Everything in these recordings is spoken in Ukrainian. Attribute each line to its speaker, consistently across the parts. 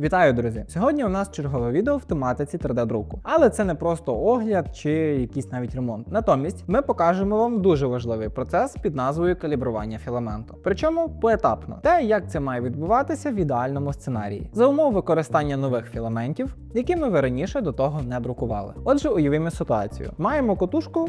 Speaker 1: Вітаю, друзі! Сьогодні у нас чергове відео в тематиці 3D-друку. Але це не просто огляд чи якийсь навіть ремонт. Натомість ми покажемо вам дуже важливий процес під назвою калібрування філаменту. Причому поетапно, те, як це має відбуватися в ідеальному сценарії, за умов використання нових філаментів, якими ви раніше до того не друкували. Отже, уявімо ситуацію: маємо котушку.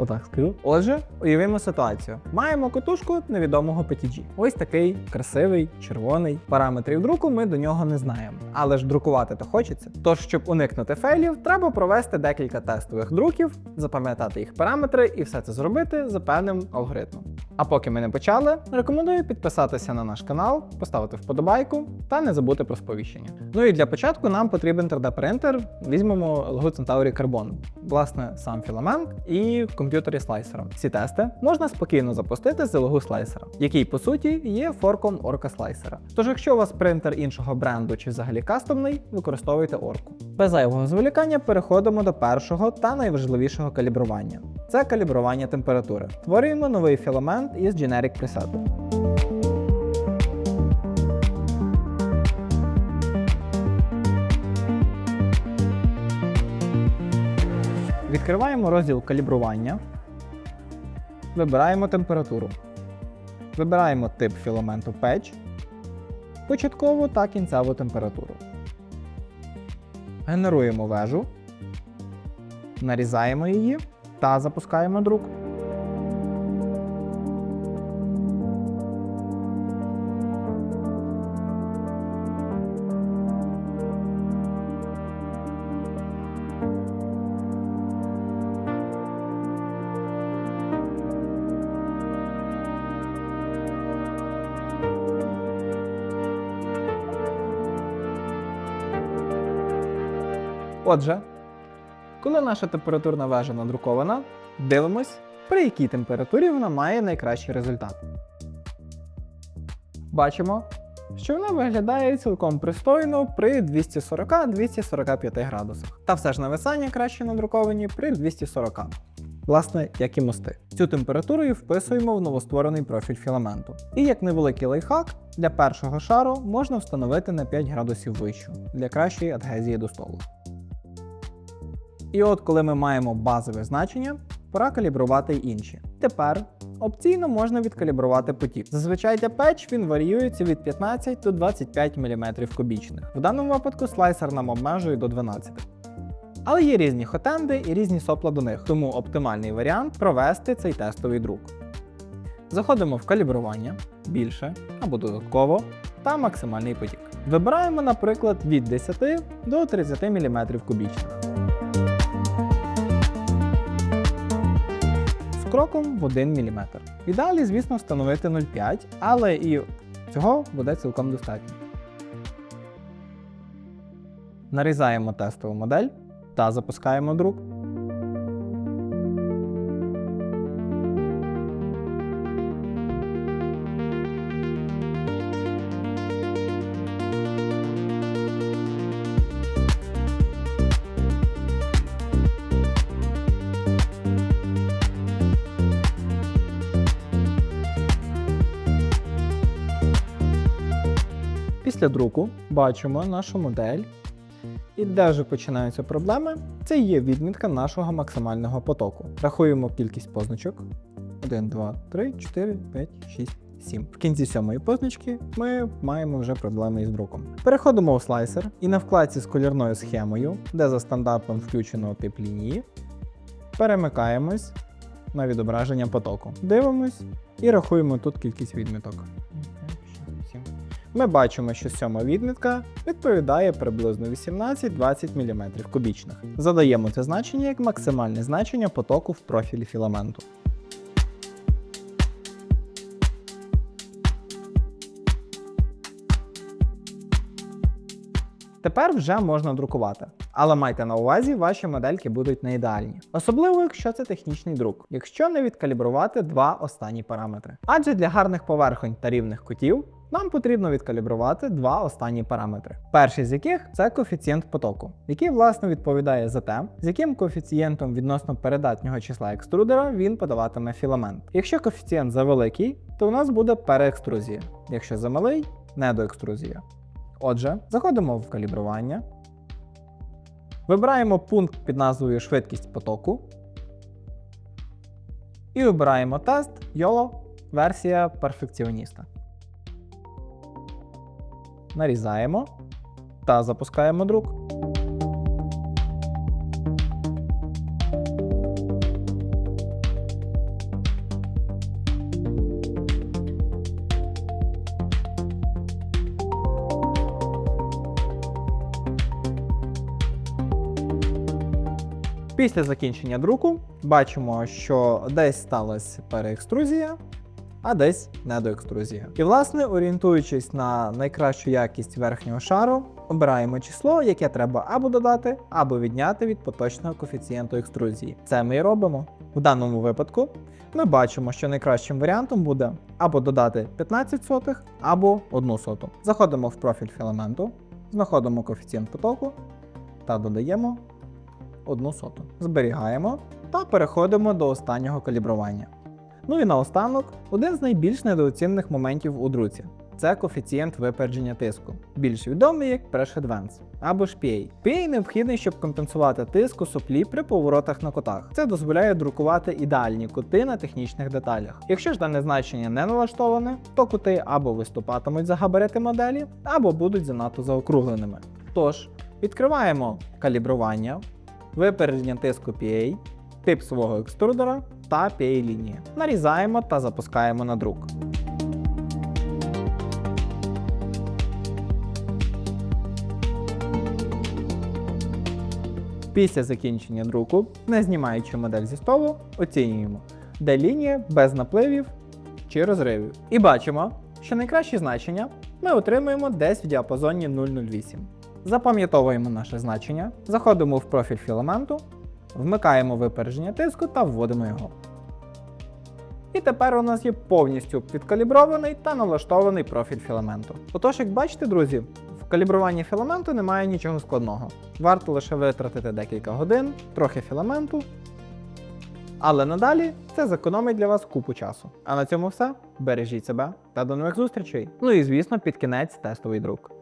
Speaker 1: Отак скажу. Отже, уявімо ситуацію. Маємо котушку невідомого PTG. Ось такий красивий, червоний. Параметрів друку ми до нього не знаємо. Але ж друкувати то хочеться. Тож, щоб уникнути фейлів, треба провести декілька тестових друків, запам'ятати їх параметри і все це зробити за певним алгоритмом. А поки ми не почали, рекомендую підписатися на наш канал, поставити вподобайку та не забути про сповіщення. Ну і для початку нам потрібен 3D-принтер. Візьмемо LG Centauri Carbon. Власне, сам філамент і в комп'ютері слайсером. Ці тести можна спокійно запустити з LG слайсера, який по суті є форком орка слайсера. Тож, якщо у вас принтер іншого бренду чи взагалі кастомний, використовуйте орку. Без зайвого зволікання переходимо до першого та найважливішого калібрування. Це калібрування температури. Створюємо новий філамент із Generic Preset. Відкриваємо розділ калібрування. Вибираємо температуру. Вибираємо тип філаменту Patch, початкову та кінцеву температуру. Генеруємо вежу, нарізаємо її та запускаємо друк. Отже, коли наша температурна вежа надрукована, дивимось, при якій температурі вона має найкращий результат. Бачимо, що вона виглядає цілком пристойно при 240-245 градусах. Та все ж нависання краще надруковані при 240. Власне, як і мости. Цю температуру і вписуємо в новостворений профіль філаменту. І як невеликий лайфхак, для першого шару можна встановити на 5 градусів вищу для кращої адгезії до столу. І от коли ми маємо базове значення, пора калібрувати інші. Тепер опційно можна відкалібрувати потік. Зазвичай для печ він варіюється від 15 до 25 мм кубічних. В даному випадку слайсер нам обмежує до 12. Але є різні хотенди і різні сопла до них, тому оптимальний варіант провести цей тестовий друк. Заходимо в калібрування, більше або додатково та максимальний потік. Вибираємо, наприклад, від 10 до 30 мм кубічних. Кроком в 1 мм. В ідеалі, звісно, встановити 0,5, але і цього буде цілком достатньо. Нарізаємо тестову модель та запускаємо друк. Після друку бачимо нашу модель. І де вже починаються проблеми, це є відмітка нашого максимального потоку. Рахуємо кількість позначок. 1, 2, 3, 4, 5, 6, 7. В кінці сьомої позначки ми маємо вже проблеми із друком. Переходимо у слайсер і на вкладці з колірною схемою, де за стандартом включено тип лінії, перемикаємось на відображення потоку. Дивимось і рахуємо тут кількість відміток. 7. Ми бачимо, що сьома відмітка відповідає приблизно 18-20 мм кубічних. Задаємо це значення як максимальне значення потоку в профілі філаменту. Тепер вже можна друкувати. Але майте на увазі, ваші модельки будуть не ідеальні. Особливо, якщо це технічний друк, якщо не відкалібрувати два останні параметри. Адже для гарних поверхонь та рівних кутів нам потрібно відкалібрувати два останні параметри. Перший з яких це коефіцієнт потоку, який власне відповідає за те, з яким коефіцієнтом відносно передатнього числа екструдера він подаватиме філамент. Якщо коефіцієнт завеликий, то у нас буде переекструзія. Якщо замалий, недоекструзія. Отже, заходимо в калібрування. Вибираємо пункт під назвою Швидкість потоку. І вибираємо тест YOLO версія перфекціоніста. Нарізаємо та запускаємо друк. Після закінчення друку бачимо, що десь сталася переекструзія, а десь недоекструзія. І, власне, орієнтуючись на найкращу якість верхнього шару, обираємо число, яке треба або додати, або відняти від поточного коефіцієнту екструзії. Це ми і робимо. В даному випадку ми бачимо, що найкращим варіантом буде або додати 15 сотих, або 1 соту. Заходимо в профіль філаменту, знаходимо коефіцієнт потоку та додаємо 1 соту. Зберігаємо та переходимо до останнього калібрування. Ну і наостанок, один з найбільш недооцінених моментів у друці це коефіцієнт випередження тиску, більш відомий як Pressure Advance або ж PA. PA необхідний, щоб компенсувати тиск у соплі при поворотах на котах. Це дозволяє друкувати ідеальні кути на технічних деталях. Якщо ж дане значення не налаштоване, то кути або виступатимуть за габарити моделі, або будуть занадто заокругленими. Тож, відкриваємо калібрування, випередження тиску PA, тип свого екструдера та PA лінії. Нарізаємо та запускаємо на друк. Після закінчення друку, не знімаючи модель зі столу, оцінюємо, де лінія без напливів чи розривів. І бачимо, що найкращі значення ми отримуємо десь в діапазоні 0,08. Запам'ятовуємо наше значення, заходимо в профіль філаменту, вмикаємо випередження тиску та вводимо його. І тепер у нас є повністю підкалібрований та налаштований профіль філаменту. Отож, як бачите, друзі, в калібруванні філаменту немає нічого складного. Варто лише витратити декілька годин, трохи філаменту. Але надалі це зекономить для вас купу часу. А на цьому все. Бережіть себе та до нових зустрічей. Ну і звісно, під кінець тестовий друк.